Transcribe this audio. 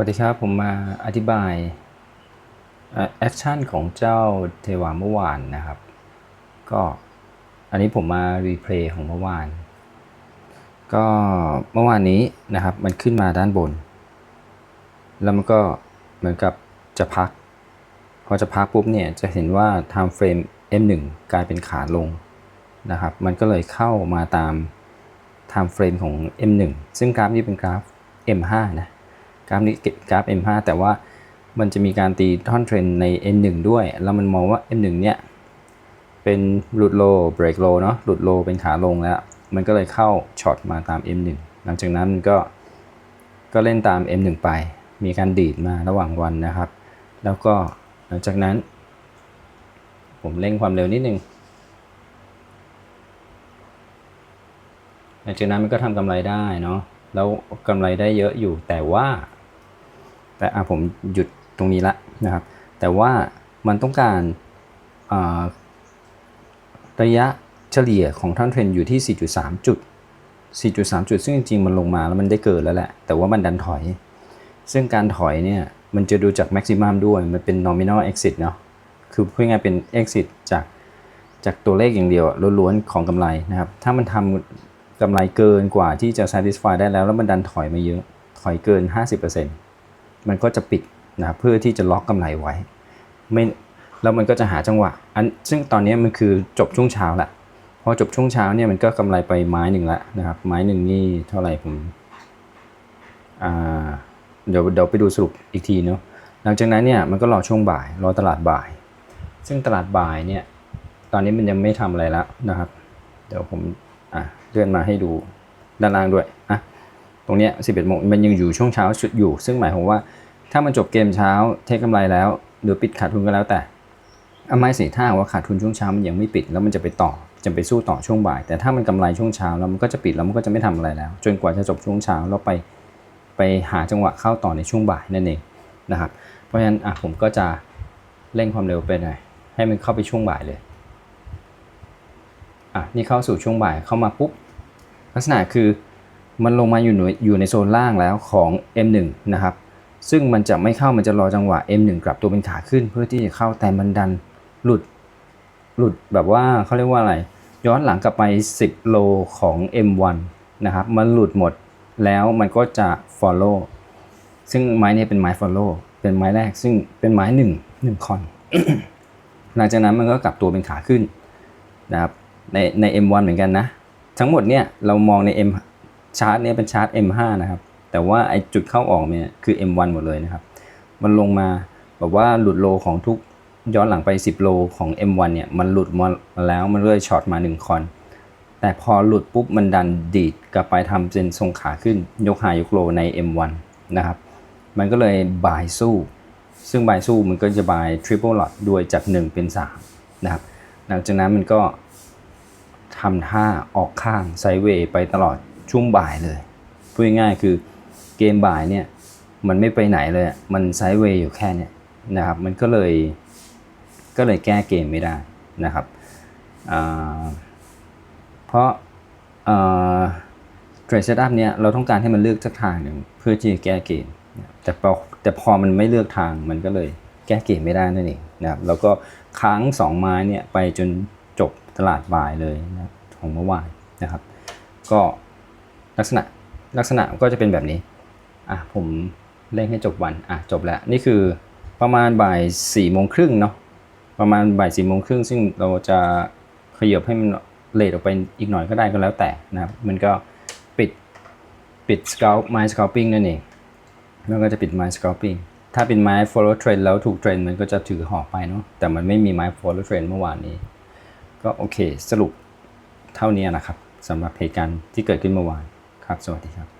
วัสดีครับ ผมมาอธิบายแอคชั่นของเจ้าเทวาเมื่อวานนะครับ ก็อันนี้ผมมารีเพลย์ของเมื่อวาน ก็เมื่อวานนี้นะครับ มันขึ้นมาด้านบน แล้วมันก็เหมือนกับจะพัก พอจะพักปุ๊บเนี่ย จะเห็นว่า time frame M1 กลายเป็นขาลงนะครับ มันก็เลยเข้ามาตาม time frame ของ M1 ซึ่งกราฟนี้เป็นกราฟ M5 นะ กราฟนี้กราฟ M5 แต่ว่ามันจะมีการตีท่อนเทรนใน N1 ด้วย แล้วมันมองว่า M1 เนี่ย เป็นหลุดโลเบรกโลเนาะหลุดโลเป็นขาลงแล้ว มันก็เลยเข้าช็อตมาตาม M1 หลังจากนั้นมันก็ก็เล่นตาม M1 ไป มีการดีดมาระหว่างวันนะครับ แล้วก็หลังจากนั้น ผมเร่งความเร็วนิดนึงหลังจากนั้นมันก็ทำกำไรได้เนาะแล้วกำไรได้เยอะอยู่แต่ว่า แต่ผมหยุดตรงนี้ละนะครับ แต่ว่ามันต้องการระยะเฉลี่ยของท่อนเทรนอยู่ที่ 4.3 จุด 4.3 จุด ซึ่งจริงๆ มันลงมาแล้วมันได้เกินแล้วแหละ แต่ว่ามันดันถอย ซึ่งการถอยเนี่ย มันจะดูจาก maximum ด้วย มันเป็น nominal exit เนาะ คือพูดง่ายๆเป็น exit จากจากตัวเลขอย่างเดียวล้วนๆ ของกำไรนะครับ ถ้ามันทำกำไรเกินกว่าที่จะ satisfy ได้แล้ว แล้วมันดันถอยมาเยอะ ถอยเกิน 50% มันก็จะปิดนะครับเพื่อที่จะล็อกกำไรไว้ไม่แล้วมันก็จะหาจังหวะอันซึ่งตอนนี้มันคือจบช่วงเช้าละพอจบช่วงเช้าเนี่ยมันก็กำไรไปไม้หนึ่งละนะครับไม้หนึ่งนี่เท่าไหร่ผมอ่าเดี๋ยวเดี๋ยวไปดูสรุปอีกทีเนาะหลังจากนั้นเนี่ยมันก็รอช่วงบ่ายรอตลาดบ่าย ซึ่งตลาดบ่ายเนี่ยตอนนี้มันยังไม่ทำอะไรแล้วนะครับ เดี๋ยวผมอะเลื่อนมาให้ดูด้านล่างด้วยอะ ตรงเนี้ย11โมงมันยังอยู่ช่วงเช้าชุดอยู่ ซึ่งหมายความว่าถ้ามันจบเกมเช้าเทคกำไรแล้วหรือปิดขาดทุนก็แล้วแต่เอาไม่สิถ้าหาว่าขาดทุนช่วงเช้ามันยังไม่ปิดแล้วมันจะไปต่อจะไปสู้ต่อช่วงบ่าย แต่ถ้ามันกำไรช่วงเช้าแล้วมันก็จะปิดแล้วมันก็จะไม่ทำอะไรแล้ว จนกว่าจะจบช่วงเช้าแล้วไปไปหาจังหวะเข้าต่อในช่วงบ่ายนั่นเองนะครับเพราะฉะนั้นอะผมก็จะเร่งความเร็วไปหน่อยให้มันเข้าไปช่วงบ่ายเลยอะนี่เข้าสู่ช่วงบ่ายเข้ามาปุ๊บลักษณะคือ มันลงมาอยู่ในอยู่ในโซนล่างแล้วของ M1 นะครับ ซึ่งมันจะไม่เข้ามันจะรอจังหวะ M1 กลับตัวเป็นขาขึ้น เพื่อที่จะเข้าแต่มันดันหลุดหลุดแบบว่าเขาเรียกว่าอะไร ย้อนหลังกลับไป 10 โลของ M1 นะครับ มันหลุดหมดแล้วมันก็จะ follow ซึ่งไม้เนี้เป็นไม้ follow เป็นไม้แรก ซึ่งเป็นไม้หนึ่งหนึ่งคอนหลังจากนั้นมันก็กลับตัวเป็นขาขึ้นนะครับในใน M1 เหมือนกันนะ ทั้งหมดเนี่ยเรามองใน M ชาร์ตเนี่ยเป็นชาร์ต M5 นะครับ แต่ว่าไอจุดเข้าออกเนี่ยคือ M1 หมดเลยนะครับ มันลงมาแบบว่าหลุดโลของทุกย้อนหลังไป 10 โลของ M1 เนี่ยมันหลุดมาแล้วมันเลยช็อตมา 1 คอน แต่พอหลุดปุ๊บมันดันดีดกลับไปทำเป็นทรงขาขึ้นยกหายกโลใน M1 นะครับ มันก็เลยบายสู้ ซึ่งบายสู้มันก็จะบาย triple lot ด้วยจาก 1 เป็น 3 นะครับ หลังจากนั้นมันก็ทำท่าออกข้างไซเวย์ไปตลอด ช่วงบ่ายเลยพูดง่ายๆคือเกมบ่ายเนี่ยมันไม่ไปไหนเลยอะมันไซด์เวย์อยู่แค่เนี้ยนะครับ มันก็เลยก็เลยแก้เกมไม่ได้นะครับเพราะเทรดเซตอัพเนี่ยเราต้องการให้มันเลือกสักทางหนึ่งเพื่อที่จะแก้เกมแต่พอแต่พอมันไม่เลือกทางมันก็เลยแก้เกมไม่ได้นั่นเองนะครับแล้วก็ค้างสองไม้เนี่ยไปจนจบตลาดบ่ายเลยนะของเมื่อวานนะครับ ก็ ลักษณะลักษณะก็จะเป็นแบบนี้อะผมเร่งให้จบวันอะจบแล้วนี่คือประมาณบ่ายสี่โมงครึ่งเนาะประมาณบ่ายสี่โมงครึ่งซึ่งเราจะขยับให้มันเลทออกไปอีกหน่อยก็ได้ก็แล้วแต่นะครับมันก็ปิดปิด scalp ไม้ scalping นั่นเองมันก็จะปิดไม้ scalping ถ้าเป็นไม้ follow trend แล้วถูกเทรนมันก็จะถือหอกไปเนาะแต่มันไม่มีไม้ follow trend เมื่อวานนี้ ก็โอเคสรุปเท่านี้นะครับสำหรับเหตุการณ์ที่เกิดขึ้นเมื่อวาน ครับ สวัสดีครับ